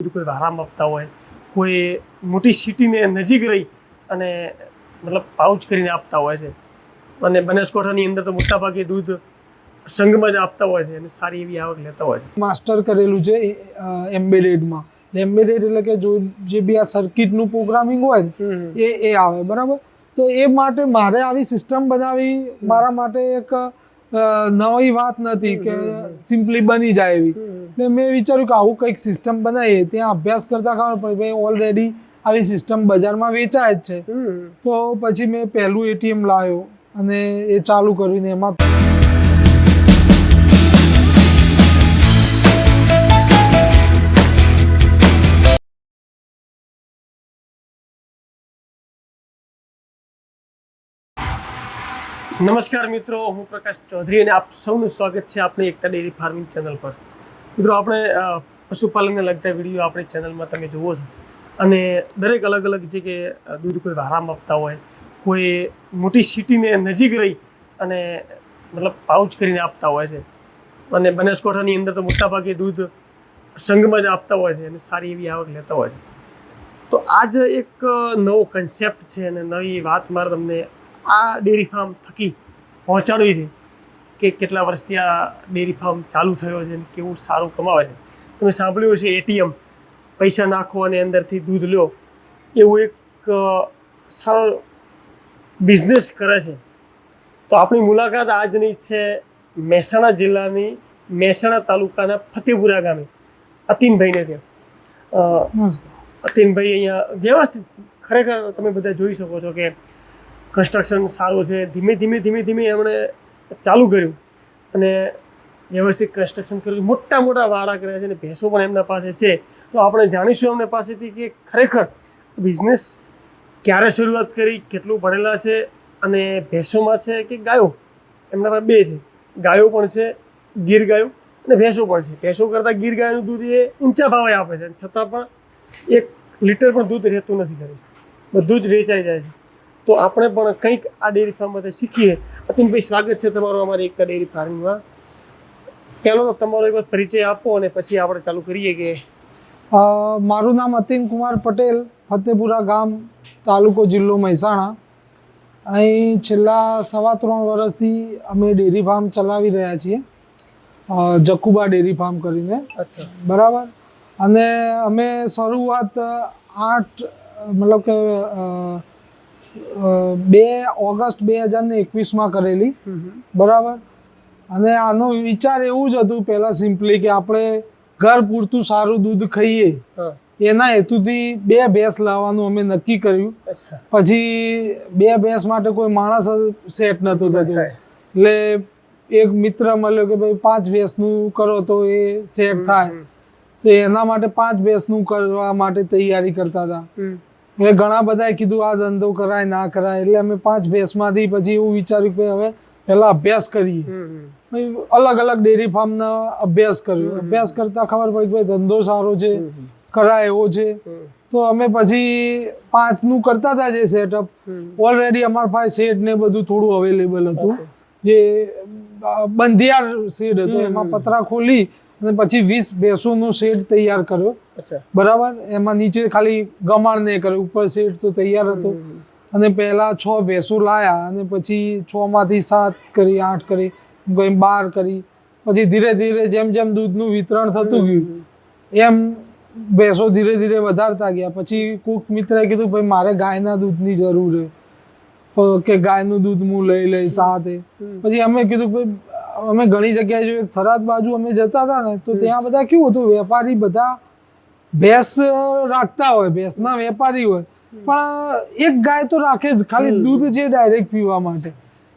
બધું કોઈ આરામ આપતા હોય કોઈ મોટી સિટીને નજીક રહી અને મતલબ પાઉચ કરીને આપતા હોય છે. અને બનાસકાંઠાની અંદર તો મોટાભાગે દૂધ સંઘમાં જ આપતા હોય છે અને સારી એવી આવક લેતા હોય છે. માસ્ટર કરેલું છે એમ્બેડેડમાં એમ્બેડેડ એટલે કે જો જે બી આ સર્કિટનું પ્રોગ્રામિંગ હોય એ એ આવે બરાબર? તો એ માટે મારે આવી સિસ્ટમ બનાવી મારા માટે એક નવી વાત નથી કે સિમ્પલી બની જાય એવી. એટલે મેં વિચાર્યું કે આવું કંઈક સિસ્ટમ બનાવીએ ત્યાં અભ્યાસ કરતા ખબર પડી ભાઈ ઓલરેડી આવી સિસ્ટમ બજારમાં વેચાય જ છે. તો પછી મેં પહેલું એટીએમ લાવ્યો અને એ ચાલુ કર્યું ને એમાં નમસ્કાર મિત્રો, હું પ્રકાશ ચૌધરી અને આપ સૌનું સ્વાગત છે આપણી એકતા ડેરી ફાર્મિંગ ચેનલ પર. મિત્રો, આપણે પશુપાલનને લગતા વીડિયો આપણી ચેનલમાં તમે જુઓ છો. અને દરેક અલગ અલગ જે કે દૂધ કોઈ આરામ આપતા હોય, કોઈ મોટી સિટીને નજીક રહી અને મતલબ પાઉચ કરીને આપતા હોય છે. અને બનાસકાંઠાની અંદર તો મોટાભાગે દૂધ સંઘમાં જ આપતા હોય છે અને સારી એવી આવક લેતા હોય છે. તો આજ એક નવો કન્સેપ્ટ છે અને નવી વાત મારે તમને આ ડેરી ફાર્મ થકી પહોંચાડવી છે કે કેટલા વર્ષથી આ ડેરી ફાર્મ ચાલુ થયો છે અને કેવું સારું કમાવે છે. તમે સાંભળ્યું હશે એટીએમ પૈસા નાખો અને અંદરથી દૂધ લો એવું એક સારો બિઝનેસ કરે છે. તો આપણી મુલાકાત આજની છે મહેસાણા જિલ્લાની મહેસાણા તાલુકાના ફતેપુરા ગામે. અતિનભાઈને ત્યાં. અતિનભાઈ અહીંયા વ્યવસ્થિત ખરેખર તમે બધા જોઈ શકો છો કે કન્સ્ટ્રક્શન સારું છે. ધીમે ધીમે ધીમે ધીમે એમણે ચાલુ કર્યું. અને વ્યવસ્થિત કન્સ્ટ્રક્શન કર્યું. મોટા મોટા વાડા કર્યા છે અને ભેંસો પણ એમના પાસે છે. તો આપણે જાણીશું એમના પાસેથી કે ખરેખર બિઝનેસ ક્યારે શરૂઆત કરી, કેટલું ભણેલા છે અને ભેંસોમાં છે કે ગાયો? એમના પાસે બે છે. ગાયો પણ છે, ગીર ગાયો અને ભેંસો પણ છે. ભેંસો કરતાં ગીર ગાયનું દૂધ એ ઊંચા ભાવે આપે છે. છતાં પણ એક લીટર પણ દૂધ રહેતું નથી ઘરે. બધું જ વેચાઈ જાય છે. તો આપણે પણ કંઈક આ ડેરી ફાર્મમાંથી શીખીએ. અતિનભાઈ સ્વાગત છે તમારું અમારી એક ડેરી ફાર્મિંગમાં પહેલો તો તમારો એકવાર પરિચય આપો અને પછી આપણે ચાલુ કરીએ કે મારું નામ અતિન કુમાર પટેલ ફતેપુરા ગામ તાલુકો જિલ્લો મહેસાણા. અહીં છેલ્લા સવા ત્રણ વર્ષથી અમે ડેરી ફાર્મ ચલાવી રહ્યા છીએ. જકુબા ડેરી ફાર્મ કરીને. અચ્છા. બરાબર? અને અમે શરૂઆત આઠ મતલબ કે બે ઓગસ્ટ બે હજાર ને એકવીસમાં કરેલી. બરાબર? અને આનો વિચાર એવું જ હતું પહેલાં સિમ્પલી કે આપણે ઘર પૂરતું સારું દૂધ ખાઈએ. એના હેતુથી બે ભેંસ લાવવાનું અમે નક્કી કર્યું. પછી બે ભેંસ માટે કોઈ માણસ સેટ નહોતો થતો. એટલે એક મિત્ર મળ્યો કે ભાઈ પાંચ ભેંસનું કરો તો એ સેટ થાય. તો એના માટે પાંચ ભેંસનું કરવા માટે તૈયારી કરતા હતા. એટલે ઘણા બધાએ કીધું આ ધંધો કરાય ના કરાય. એટલે અમે પાંચ ભેંસમાંથી પછી એવું વિચાર્યું કે હવે પહેલા અભ્યાસ કરીએ. અલગ અલગ ડેરી ફાર્મના અભ્યાસ કર્યો. અભ્યાસ કરતા ખબર પડી કે ભાઈ ધંધો સારો છે કરાય એવો છે. તો અમે પછી પાંચનું કરતા હતા જે સેટઅપ ઓલરેડી અમારા પાસે શેડ ને બધું થોડું અવેલેબલ હતું. જે બંધિયાર શેડ હતો. એમાં પતરા ખોલી અને પછી વીસ ભેંસોનું શેડ તૈયાર કર્યો. બરાબર? એમાં નીચે ખાલી ગમાણ ને કર્યું. ઉપર સીટ તો તૈયાર હતો. અને પહેલા છ ભેંસો લાયા અને પછી છ માંથી સાત કરી આઠ કરી પછી બાર કરી. પછી ધીરે ધીરે જેમ જેમ દૂધનું વિતરણ થતું ગયું એમ ભેંસો ધીરે ધીરે વધારતા ગયા. પછી કુક મિત્રએ કીધું ભાઈ મારે ગાયના દૂધની જરૂર છે. કે ગાયનું દૂધ હું લઈ લઈ સાથે. પછી અમે કીધું ભાઈ અમે ઘણી જગ્યાએ જોયું થરાદ બાજુ અમે જતા હતા ને તો ત્યાં બધા કેવું હતું? વેપારી બધા ભેંસ રાખતા હોય ભેંસના વેપારી હોય પણ એક ગાય તો રાખે જ ખાલી દૂધ છે ડાયરેક્ટ પીવા માટે.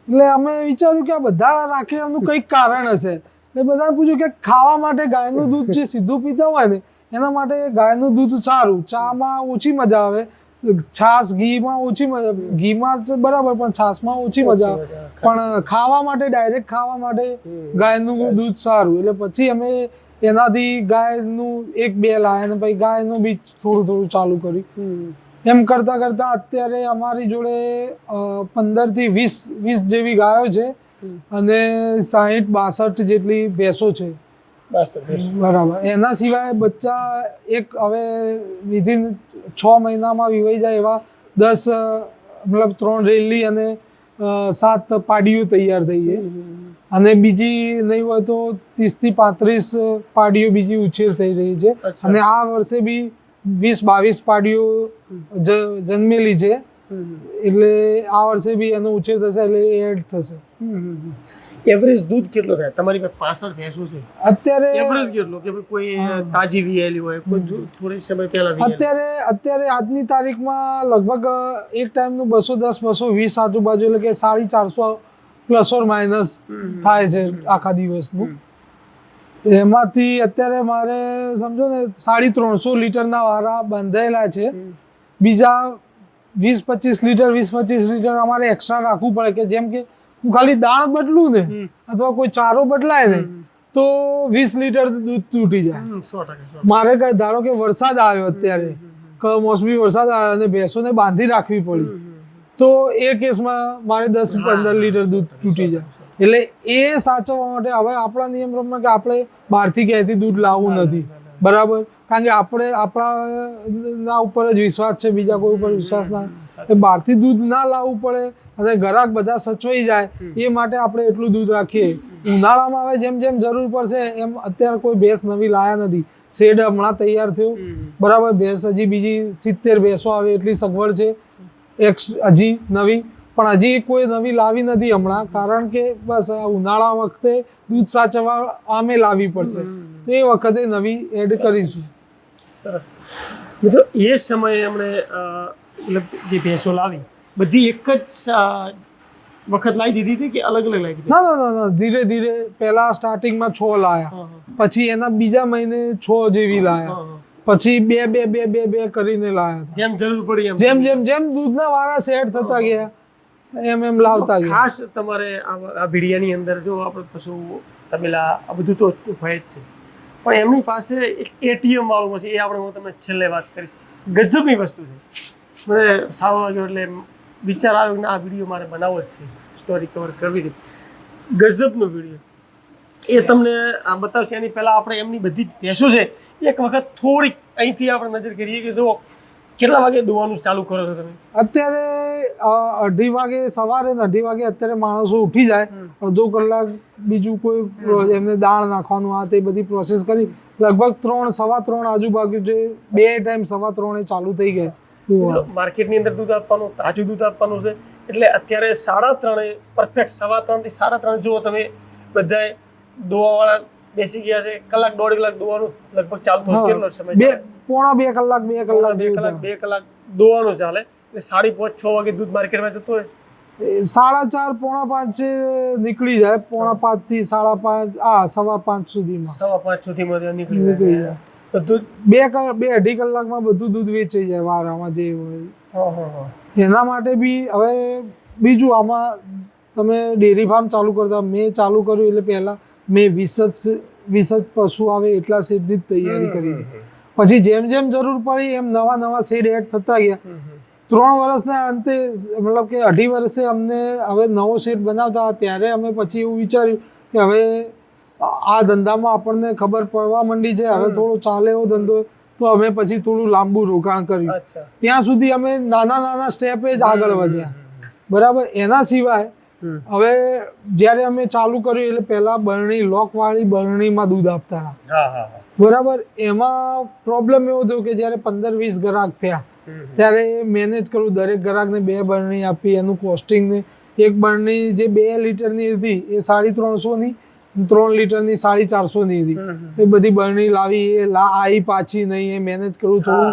એટલે અમે વિચાર્યું કે આ બધા રાખે એનું કંઈક કારણ હશે. એટલે બધાને પૂછ્યું કે ખાવા માટે ગાયનું દૂધ જે સીધું પીતા હોય ને એના માટે ગાયનું દૂધ સારું. ચામાં ઓછી મજા આવે. છાસ ઘીમાં ઓછી મજા ઘીમાં બરાબર પણ છાસમાં ઓછી મજા આવે. પણ ખાવા માટે ડાયરેક્ટ ખાવા માટે ગાયનું દૂધ સારું. એટલે પછી અમે એનાથી ગાયનું એક બે લાયા પછી ગાયનું બી થોડું થોડું ચાલુ કર્યું. એમ કરતા કરતા અત્યારે અમારી જોડે પંદરથી વીસ વીસ જેવી ગાયો છે અને સાહીઠ બાસઠ જેટલી ભેંસો છે. બરાબર. એના સિવાય બચ્ચા એક હવે વિધિન છ મહિનામાં વિવાઈ જાય એવા દસ મતલબ ત્રણ રેલી અને સાત પાડીઓ તૈયાર થઈ છે. અને બીજી નહીં હોય તો ત્રીસથી પાંત્રીસ પાડીઓ બીજી ઉછેર થઈ રહી છે. અને આ વર્ષે બી વીસ બાવીસ પાડીઓ જન્મેલી છે. એટલે આ વર્ષે બી એનો ઉછેર થશે એટલે એડ થશે. એવરેજ દૂધ કેટલો થાય? તમારી પાસે પાસઠ ભેંસો છે. અત્યારે એવરેજ કેટલો? કે કોઈ તાજી વિયેલી હોય કોઈ થોડી સમય પહેલા અત્યારે અત્યારે આજની તારીખમાં લગભગ એક ટાઈમનું બસો દસ બસો વીસ આજુબાજુ એટલે કે સાડી ચારસો પ્લસ ઓર માઇનસ થાય છે આખા દિવસનું. એમાંથી અત્યારે મારે સમજો ને સાડી ત્રણસો લીટરના વારા બંધાયેલા છે. બીજા વીસ પચીસ લીટર વીસ પચીસ લીટર અમારે એક્સ્ટ્રા રાખવું પડે કે જેમ કે હું ખાલી દાણ બદલું ને અથવા કોઈ ચારો બદલાય ને તો વીસ લીટર દૂધ તૂટી જાય. મારે કઈ ધારો કે વરસાદ આવ્યો અત્યારે કમોસમી વરસાદ આવ્યો અને ભેંસોને બાંધી રાખવી પડી. તો એ કેસમાં મારે દસ પંદર લીટર દૂધ તૂટી જાય. એટલે એ સાચવવા માટે હવે આપણા નિયમ પ્રમાણે કે આપણે બહારથી ક્યાંયથી દૂધ લાવવું નથી. બરાબર? કારણ કે આપણે આપણા ના ઉપર જ વિશ્વાસ છે બીજા કોઈ ઉપર વિશ્વાસ ના. એ બહારથી દૂધ ના લાવવું પડે અને ગ્રાહક બધા સચવાઈ જાય એ માટે આપણે એટલું દૂધ રાખીએ. ઉનાળામાં હવે જેમ જેમ જરૂર પડશે એમ અત્યારે કોઈ ભેંસ નવી લાયા નથી. શેડ હમણાં તૈયાર થયું. બરાબર? ભેંસ હજી બીજી સિત્તેર ભેંસો આવે એટલી સગવડ છે. એક હજી નવી પણ હજી કોઈ નવી લાવી નથી હમણાં કારણ કે બસ ઉનાળા વખતે દૂધ સાચવવા આમે લાવવી પડશે. તો એ વખતે નવી એડ કરીશું. સરસ. મિત્રો એ સમયે એમણે મતલબ જે ભેંસો લાવી બધી એક જ વખત લાવી દીધી હતી કે અલગ અલગ લાવી ના ના ના ધીરે ધીરે પહેલા સ્ટાર્ટિંગમાં છ લાયા. પછી એના બીજા મહિને છ જેવી લાયા. પછી બે બે બે બે બે કરીને લાવ્યા. જેમ જરૂર પડી એમ જેમ જેમ જેમ દૂધના વાળા સેટ થતા ગયા એમ એમ લાવતા ગયા. ખાસ તમારે આ આ ભીડિયાની અંદર જો આપણે પશુ તબેલા આ બધું તો હોય જ છે. પણ એમની પાસે એક એટીએમ વાળું છે એ આપણે હું તમને છેલ્લે વાત કરીશ. ગજબની વસ્તુ છે. મને સારો લાગ્યો એટલે વિચાર આવ્યો કે આ વીડિયો મારે બનાવવો જ છે. સ્ટોરી કવર કરવી છે. ગજબનો વીડિયો. એ તમને આ બતાવશે. એની પહેલાં આપણે એમની બધી જ ભેંસો છે એક વખત થોડીક અહીંથી આપણે નજર કરીએ કે જો કેટલા વાગે દોવાનું ચાલુ કરો છો તમે? અત્યારે અઢી વાગે સવારે અઢી વાગે અત્યારે માણસો ઉઠી જાય અડધો કલાક બીજું કોઈ એમને દાળ નાખવાનું આ તે બધી પ્રોસેસ કરી લગભગ ત્રણ સવા ત્રણ આજુબાજુ જે બે ટાઈમ સવા ત્રણે ચાલુ થઈ ગયા. માર્કેટની અંદર દૂધ આપવાનું તાજું દૂધ આપવાનું છે. એટલે અત્યારે સાડા ત્રણે પરફેક્ટ સવા ત્રણથી સાડા ત્રણ જુઓ તમે બધાય દોવાવાળા બેસી ગયા છે. કલાક દોઢ કલાક દોવાનું લગભગ ચાલતું. કેટલો સમય બે પોણા બે કલાક બે કલાક બે કલાક બે કલાક દોવાનું ચાલે. એટલે સાડી પાંચ છ વાગે દૂધ માર્કેટમાં જતું હોય. સાડા ચાર પોણા પાંચ નીકળી જાય. પોણા પાંચથી સાડા પાંચ આ સવા પાંચ સુધીમાં. સવા પાંચ સુધીમાં નીકળી નીકળી જાય. બધું બે કલાક બે અઢી કલાકમાં બધું દૂધ વેચાઈ જાય વારામાં જે હોય. એના માટે બી હવે બીજું આમાં તમે ડેરી ફાર્મ ચાલુ કરતા મેં ચાલુ કર્યું એટલે પહેલાં મેં વીસ જ વીસ જ પશુ આવે એટલા શેડની જ તૈયારી કરી પછી જેમ જેમ જરૂર પડી એમ નવા નવા શેડ એડ થતા ગયા. ત્રણ વર્ષના અંતે મતલબ કે અઢી વર્ષે અમને હવે નવો શેડ બનાવતા ત્યારે અમે પછી એવું વિચાર્યું કે હવે આ ધંધામાં આપણને ખબર પડવા માંડી છે હવે થોડો ચાલે એવો ધંધો તો અમે પછી થોડું લાંબુ રોકાણ કર્યું. ત્યાં સુધી અમે નાના નાના સ્ટેપે જ આગળ વધ્યા. બરાબર? એના સિવાય. હવે જ્યારે અમે ચાલુ કર્યું એટલે પહેલા બરણી લોકવાળી બરણીમાં દૂધ આપતા. હતા બરાબર? એમાં પ્રોબ્લેમ એવો થયો કે જ્યારે પંદર વીસ ગ્રાહક થયા. ત્યારે મેનેજ કરવું દરેક ગ્રાહકને બે બરણી આપી એનું કોસ્ટિંગ ને. એક બરણી જે બે લીટરની હતી એ સાડી ત્રણસોની ત્રણ લીટરની સાડી ચારસોની હતી. હમ, હમ. એ બધી બરણી લાવી એ લા આવી પાછી નહીં એ મેનેજ કરવું થોડું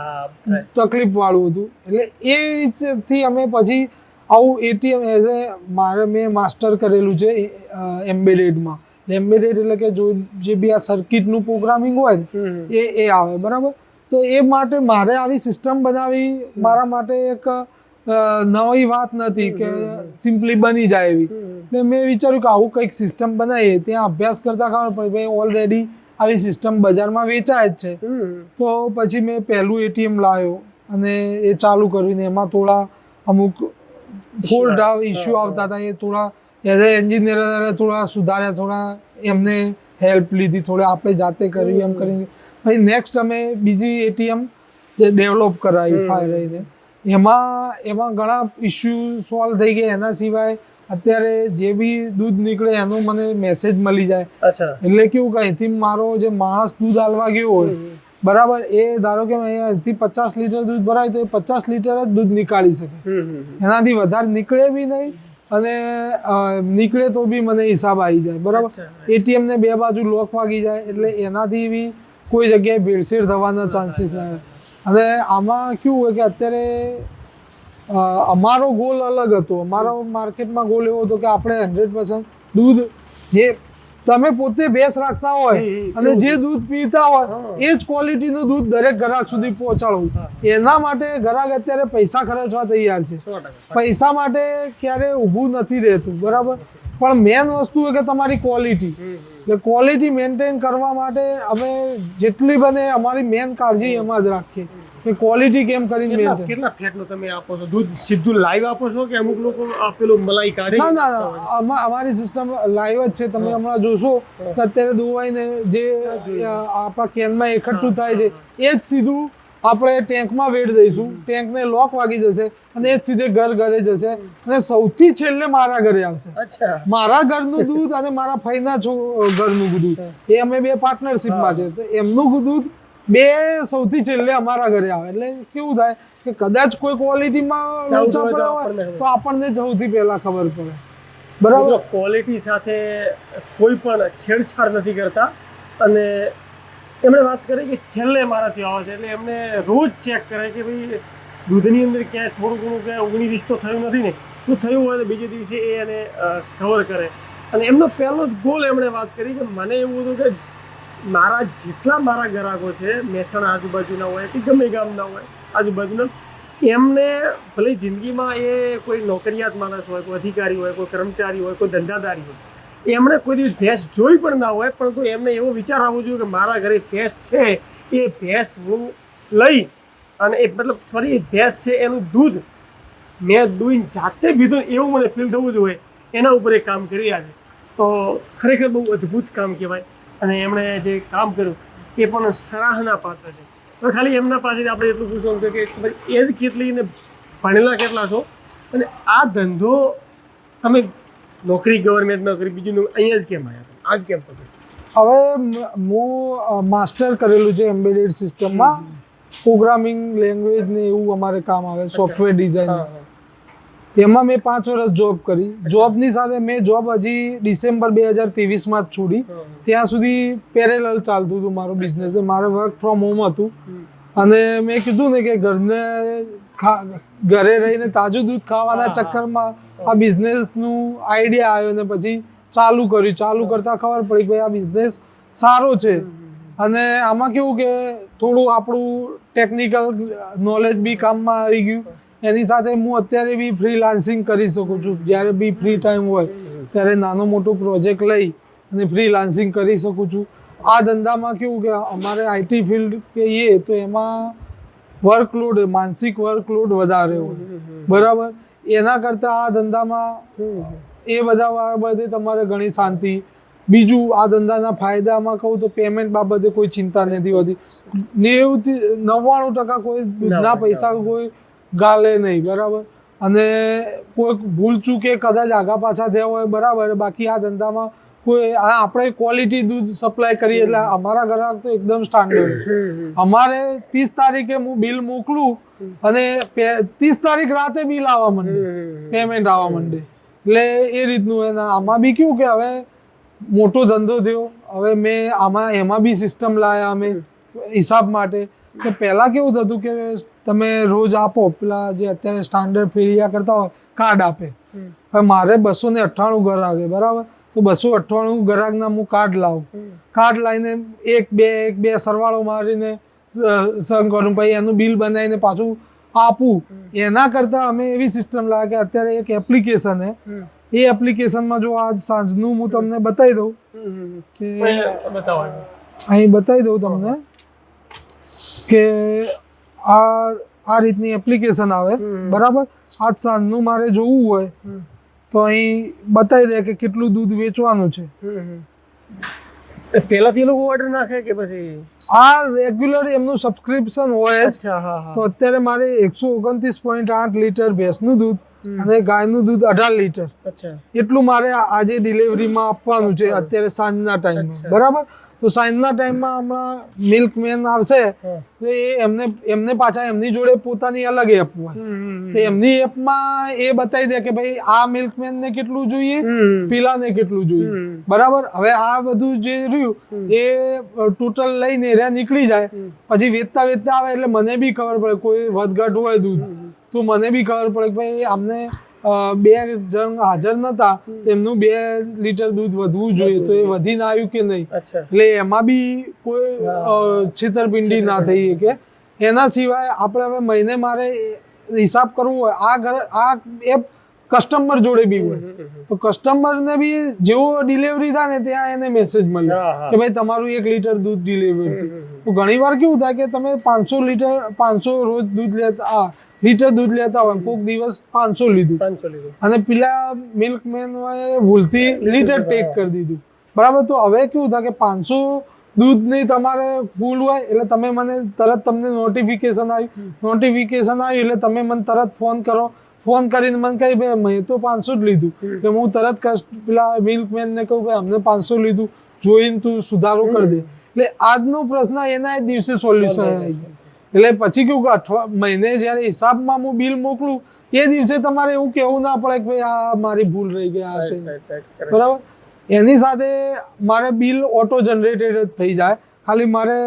તકલીફ વાળું હતું. એટલે એ થી અમે પછી આવું એટીએમ એઝ એ મારે મેં માસ્ટર કરેલું છે એમ્બેડેડમાં એમ્બેડેડ એટલે કે જો જે બી આ સર્કિટનું પ્રોગ્રામિંગ હોય. એ એ આવે બરાબર? તો એ માટે મારે આવી સિસ્ટમ બનાવી મારા માટે એક નવી વાત નથી કે સિમ્પલી બની જાય એવી. એટલે મેં વિચાર્યું કે આવું કંઈક સિસ્ટમ બનાવીએ. ત્યાં અભ્યાસ કરતા ખબર પડી ભાઈ ઓલરેડી આવી સિસ્ટમ બજારમાં વેચાય જ છે. તો પછી મેં પહેલું એટીએમ લાવ્યો અને એ ચાલુ કરીને એમાં થોડા અમુક ફોલ્ટ ડાઉ ઇશ્યુ આવતા હતા એ થોડા એઝ એ એન્જિનિયર થોડા સુધાર્યા થોડા એમને હેલ્પ લીધી થોડી આપણે જાતે કર્યું એમ કરીને. પછી નેક્સ્ટ અમે બીજી એટીએમ જે ડેવલપ કરાવી. ફાયર રહીને. એમાં એમાં ઘણા ઇશ્યુ સોલ્વ થઈ ગયા. એના સિવાય અત્યારે જે બી દૂધ નીકળે એનો મને મેસેજ મળી જાય. એટલે કેવું કે અહીંથી મારો જે માણસ દૂધ આલવા ગયો હોય બરાબર એ ધારો કે અહીંયાથી પચાસ લીટર દૂધ ભરાય તો એ પચાસ લીટર જ દૂધ નીકાળી શકે. એનાથી વધારે નીકળે બી નહીં અને નીકળે તો બી મને હિસાબ આવી જાય બરાબર? એટીએમ ને બે બાજુ લોક વાગી જાય એટલે એનાથી બી કોઈ જગ્યાએ ભેળસેળ થવાના ચાન્સીસ ના અને આમાં કેવું હોય કે અત્યારે અમારો ગોલ અલગ હતો. અમારો માર્કેટમાં ગોલ એવો હતો કે આપણે હંડ્રેડ પર્સન્ટ દૂધ જે તમે પોતે ભેંસ રાખતા હોય અને જે દૂધ પીતા હોય એ જ ક્વોલિટીનું દૂધ દરેક ગ્રાહક સુધી પહોંચાડવું. એના માટે ગ્રાહક અત્યારે પૈસા ખર્ચવા તૈયાર છે. પૈસા માટે ક્યારે ઊભું નથી રહેતું બરાબર? પણ મેન વસ્તુ એ કે તમારી ક્વોલિટી એટલે ક્વોલિટી મેન્ટેન કરવા માટે અમે જેટલી બને અમારી મેન કાળજી એમાં જ રાખીએ. કે ક્વોલિટી કેમ કરીને મેન્ટેન કેટલા ફેટનો તમે આપો છો? દૂધ સીધું લાઈવ આપો છો કે અમુક લોકો આપેલું મલાઈ કાઢે? ના ના ના. અમારી સિસ્ટમ લાઈવ જ છે. તમે હમણાં જોશો કે અત્યારે દુવાઈને જે આપણા કેનમાં એકઠું થાય છે એ જ સીધું આપણે ટેન્કમાં વેડ દઈશું ટેન્કને લોક વાગી જશે અને એ સીધે ઘર ઘરે જશે અને સૌથી છેલ્લે મારા ઘરે આવશે. મારા ઘરનું દૂધ અને મારા ફઈના ઘરનું દૂધ. એ અમે બે પાર્ટનરશિપમાં છે. તો એમનું દૂધ બે સૌથી છેલ્લે અમારા ઘરે આવે. એટલે કેવું થાય કે કદાચ કોઈ ક્વોલિટીમાં લોચા પડ્યા આપણને હોય તો આપણને સૌથી પહેલા ખબર પડે. બરાબર? ક્વોલિટી સાથે કોઈ પણ છેડછાડ નથી કરતા અને એમણે વાત કરી કે છેલ્લે મારાથી આવે છે. એટલે એમને રોજ ચેક કરે કે ભાઈ, દૂધની અંદર ક્યાંય થોડું ઘણું ક્યાંય ઓગણી વીસ તો થયું નથી ને, તો થયું હોય તો બીજે દિવસે એ એને કવર કરે. અને એમનો પહેલો જ ગોલ એમણે વાત કરી કે મને એવું હતું કે મારા જેટલા મારા ગ્રાહકો છે, મહેસાણા આજુબાજુના હોય કે ગમે ગામના હોય, આજુબાજુના, એમને ભલે જિંદગીમાં એ કોઈ નોકરિયાત માણસ હોય, કોઈ અધિકારી હોય, કોઈ કર્મચારી હોય, કોઈ ધંધાદારી હોય એમણે કોઈ દિવસ ભેંસ જોઈ પણ ના હોય, પરંતુ એમને એવો વિચાર આવવો જોઈએ કે મારા ઘરે ભેંસ છે, એ ભેંસ હું લઈ અને એ મતલબ સોરી એ ભેંસ છે, એનું દૂધ મેં દૂધ જાતે પીધું, એવું મને ફીલ થવું જોઈએ. એના ઉપર એ કામ કરી છે તો ખરેખર બહુ અદ્ભુત કામ કહેવાય. અને એમણે જે કામ કર્યું, એ પણ સરાહના પાત્ર છે. હવે ખાલી એમના પાસેથી આપણે એટલું પૂછવાનું છે કે એજ કેટલી ને ભણેલા કેટલા છો? અને આ ધંધો તમે નોકરી ગવર્મેન્ટ નોકરી બીજું અહીંયા જ કેમ આવ્યા આજ કેમ પકડ્યું? હવે હું માસ્ટર કરેલું છે એમ્બેડેડ સિસ્ટમમાં પ્રોગ્રામિંગ લેંગ્વેજ ને એવું અમારે કામ આવે સોફ્ટવેર ડિઝાઇન. એમાં મેં પાંચ વર્ષ જોબ કરી. જોબની સાથે મેં જોબ હજી ડિસેમ્બર બે હજાર ત્રેવીસમાં જ છોડી. ત્યાં સુધી પેરેલલ ચાલતું હતું મારું બિઝનેસ મારે વર્ક ફ્રોમ હોમ હતું. અને મેં કીધું ને કે ઘરને ઘરે રહીને તાજું દૂધ ખાવાના. ચક્કરમાં આ બિઝનેસનું આઈડિયા આવ્યો ને પછી ચાલુ કર્યું. ચાલુ કરતા ખબર પડી કે આ બિઝનેસ સારો છે. અને આમાં કેવું કે થોડું આપણું ટેકનિકલ નોલેજ બી કામમાં આવી ગયું. એની સાથે હું અત્યારે બી ફ્રીલાન્સિંગ કરી શકું છું. જ્યારે બી ફ્રી ટાઈમ હોય ત્યારે નાનો મોટો પ્રોજેક્ટ લઈ અને ફ્રીલાન્સિંગ કરી શકું છું. આ ધંધામાં કેવું કે અમારે આઈટી ફિલ્ડ કહીએ તો એમાં વર્કલોડ માનસિક વર્કલોડ વધારે હોય. બરાબર? એના કરતાં આ ધંધામાં એ બધા બાબતે તમારે ઘણી શાંતિ. બીજું આ ધંધાના ફાયદામાં કહું તો પેમેન્ટ બાબતે કોઈ ચિંતા નથી હોતી. નેવુંથી નવ્વાણું ટકા કોઈ ના પૈસા કોઈ ગાલે નહીં બરાબર? અને કોઈ ભૂલ ચૂકે કદાચ આગા પાછા થયા હોય બરાબર? બાકી આ ધંધામાં કોઈ આપણે ક્વોલિટી દૂધ સપ્લાય કરીએ એટલે અમારા ગ્રાહક તો એકદમ સ્ટાન્ડર્ડ અમારે ત્રીસ તારીખે હું બિલ મોકલું અને ત્રીસ તારીખ રાતે બિલ આવવા માંડે. પેમેન્ટ આવવા માંડે. એટલે એ રીતનું એના આમાં બી કેવું કે હવે મોટો ધંધો થયો. હવે મેં આમાં એમાં બી સિસ્ટમ લાયા અમે હિસાબ માટે. કે પહેલાં કેવું થતું કે તમે રોજ આપો. પેલા જે અત્યારે સ્ટાન્ડર્ડ ફેરિયા કરતા હોય કાર્ડ આપે. હવે મારે બસો ને અઠ્ઠાણું ઘર આવે બરાબર? તો બસો અઠ્ઠાણું ગ્રાહકના હું કાર્ડ લાવું. કાર્ડ લાવીને એક બે એક બે સરવાળો મારીને સહન કરું પછી એનું બિલ બનાવીને પાછું આપું. એના કરતાં અમે એવી સિસ્ટમ લાગે કે અત્યારે એક એપ્લિકેશન હે. એ એપ્લિકેશનમાં જો આજ સાંજનું હું તમને બતાવી દઉં. અહીં બતાવી દઉં તમને કે આ આ રીતની એપ્લિકેશન આવે. બરાબર? આજ સાંજનું મારે જોવું હોય. તો અહીં બતાવી દે કે કેટલું દૂધ વેચવાનું છે. પહેલાથી લોકો ઓર્ડર નાખે કે પછી? આ રેગ્યુલર એમનું સબસ્ક્રિપ્શન હોય જ. તો અત્યારે મારે એકસો ઓગણત્રીસ પોઈન્ટ આઠ લીટર ભેંસનું દૂધ. અને ગાયનું દૂધ અઢાર લીટર. એટલું મારે આજે ડિલિવરીમાં આપવાનું છે અત્યારે સાંજના ટાઈમમાં બરાબર? તો સાંજના ટાઈમમાં હમણાં મિલ્કમેન આવશે તો એ એમને એમને પાછા એમની જોડે પોતાની અલગ એપ હોય. તો એમની એપમાં એ બતાવી દે કે ભાઈ આ મિલ્કમેન ને કેટલું જોઈએ પીલા પીલાને કેટલું જોઈએ. બરાબર? હવે આ બધું જે રહ્યું એ ટોટલ લઈને એરા નીકળી જાય. પછી વેચતા વેચતા આવે એટલે મને બી ખબર પડે કોઈ વધઘટ હોય દૂધ. તો મને બી ખબર પડે કે ભાઈ આમને બે જણ હાજર નતા તો એમનું બે લીટર દૂધ વધવું જોઈએ તો એ વધીને આવ્યું કે નહીં? એટલે એમાં બી કોઈ છેતરપિંડી ના થઈ કે એના સિવાય આપણે હવે મહિને મારે હિસાબ કરવો હોય આ ઘર આ એપ કસ્ટમર જોડે બી હોય. તો કસ્ટમરને બી જેવો ડિલિવરી થાય ને ત્યાં એને મેસેજ મળે. કે ભાઈ તમારું એક લીટર દૂધ ડિલિવર થયું. તો ઘણી વાર કેવું થાય કે તમે પાંચસો લીટર પાંચસો રોજ દૂધ લેતા આ લીટર દૂધ લેતા હોય કોઈક દિવસ પાંચસો લીધું. પાંચસો લીધું. અને પેલા મિલ્કમેન ભૂલથી લીટર ટેક કરી દીધું. બરાબર તો હવે કેવું થાય કે પાંચસો દૂધની તમારે ફૂલ હોય એટલે તમે મને તરત તમને નોટિફિકેશન આવ્યું. નોટિફિકેશન આવ્યું એટલે તમે મને તરત ફોન કરો. ફોન કરીને મને કહી ભાઈ મેં તો પાંચસો જ લીધું. એટલે હું તરત કસ્ટ પેલા મિલ્કમેનને કહું કે અમને પાંચસો લીધું. જોઈને તું સુધારો કરી દે. એટલે આજનો પ્રશ્ન એના દિવસે સોલ્યુશન આવી જાય એટલે પછી કેવું કે અઠવા મહિને જ્યારે હિસાબમાં હું બિલ મોકલું એ દિવસે તમારે એવું કહેવું ના પડે કે ભાઈ આ મારી ભૂલ રહી ગઈ આ. બરાબર? એની સાથે મારે બિલ ઓટો જનરેટેડ જ થઈ જાય. ખાલી મારે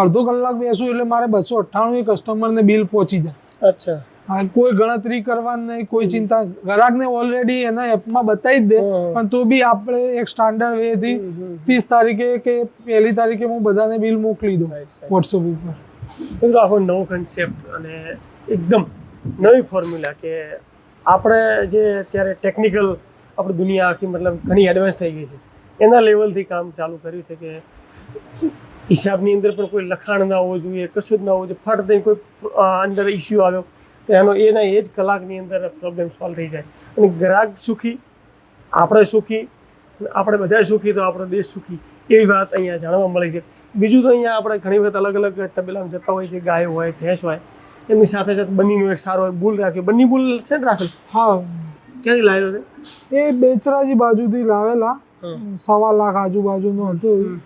અડધો કલાક બેસું એટલે મારે બસો અઠ્ઠાણું કસ્ટમરને બિલ પહોંચી જાય. અચ્છા. હા કોઈ ગણતરી કરવાની નહીં કોઈ ચિંતા ગ્રાહકને ઓલરેડી એના એપમાં બતાવી જ દે પણ તો બી આપણે એક સ્ટાન્ડર્ડ વેથી. ત્રીસ તારીખે કે પહેલી તારીખે હું બધાને બિલ મોકલી દઉં. વોટ્સઅપ ઉપર. મિત્રો આખો નવો કન્સેપ્ટ અને એકદમ નવી ફોર્મ્યુલા કે આપણે જે અત્યારે ટેકનિકલ આપણી દુનિયા આખી મતલબ ઘણી એડવાન્સ થઈ ગઈ છે. એના લેવલથી કામ ચાલુ કર્યું છે કે હિસાબની અંદર પણ કોઈ લખાણ ના હોવું જોઈએ, કશું જ ના હોવું જોઈએ. ફટ દઈને કોઈ અંદર ઇસ્યુ આવ્યો, તો એનો એના એ જ કલાકની અંદર પ્રોબ્લેમ સોલ્વ થઈ જાય. અને ગ્રાહક સુખી, આપણે સુખી, આપણે બધા સુખી, તો આપણો દેશ સુખી, એવી વાત અહીંયા જાણવા મળી છે. બીજું તો અહીંયા આપણે ઘણી વખત અલગ અલગ તબેલામાં જતા હોય છે ગાય હોય ભેંસ હોય એમની સાથે સાથે બંનીનો એક સારો એક બુલ રાખ્યો. બંની બુલ છે ને રાખેલ? હા. ક્યાંથી લાવેલો છે એ બેચરાજી બાજુથી લાવેલા. સવા લાખ આજુબાજુનું હતું.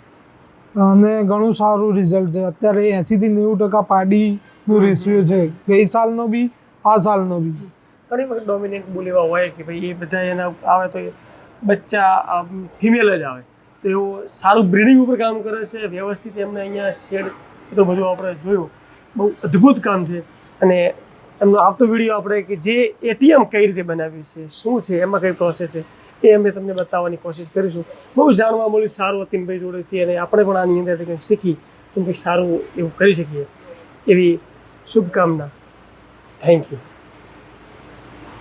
અને ઘણું સારું રિઝલ્ટ છે. અત્યારે એંસી થી નેવું ટકા પાડીનું રેશિયો છે. ગઈ સાલનો બી આ સાલનો બી. ઘણી વખત ડોમિનેટ બુલ એવા હોય કે ભાઈ એ બધા એના આવે તો એ બચ્ચા ફિમેલ જ આવે. તો એવું સારું બ્રિડિંગ ઉપર કામ કરે છે, વ્યવસ્થિત એમને અહીંયા શેડ તો બધું આપણે જોયું. બહુ અદ્ભુત કામ છે. અને એમનો આવતો વીડિયો આપણે કે જે એટીએમ કઈ રીતે બનાવ્યું છે, શું છે, એમાં કઈ પ્રોસેસ છે, એ અમે તમને બતાવવાની કોશિશ કરીશું. બહુ જાણવા મળ્યું સારું અતિનભાઈ જોડેથી અને આપણે પણ આની અંદર કંઈક શીખી કંઈક સારું એવું કરી શકીએ. એવી શુભકામના. Thank you